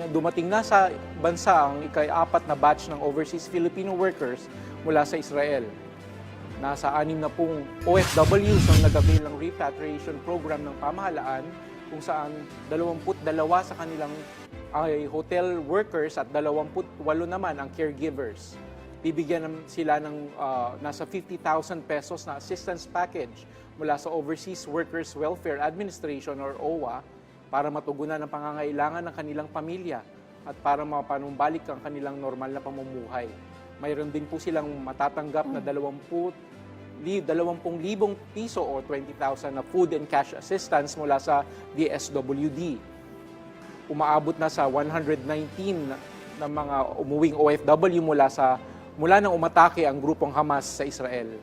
dumating, dumating na sa bansa ang ikay-apat na batch ng overseas Filipino workers mula sa Israel. Nasa anim na pong OFWs ang nag-avail ng repatriation program ng pamahalaan kung saan 22 sa kanilang ay hotel workers at 28 naman ang caregivers. Bibigyan sila ng ah, nasa 50,000 pesos na assistance package mula sa Overseas Workers Welfare Administration or OWA para matugunan ang pangangailangan ng kanilang pamilya at para mapanumbalik ang kanilang normal na pamumuhay. Mayroon din po silang matatanggap na 20 li- 20,000 piso o 20,000 na food and cash assistance mula sa DSWD. Umaabot na sa 119 na, na mga umuwing OFW mula sa mula nang umatake ang grupong Hamas sa Israel.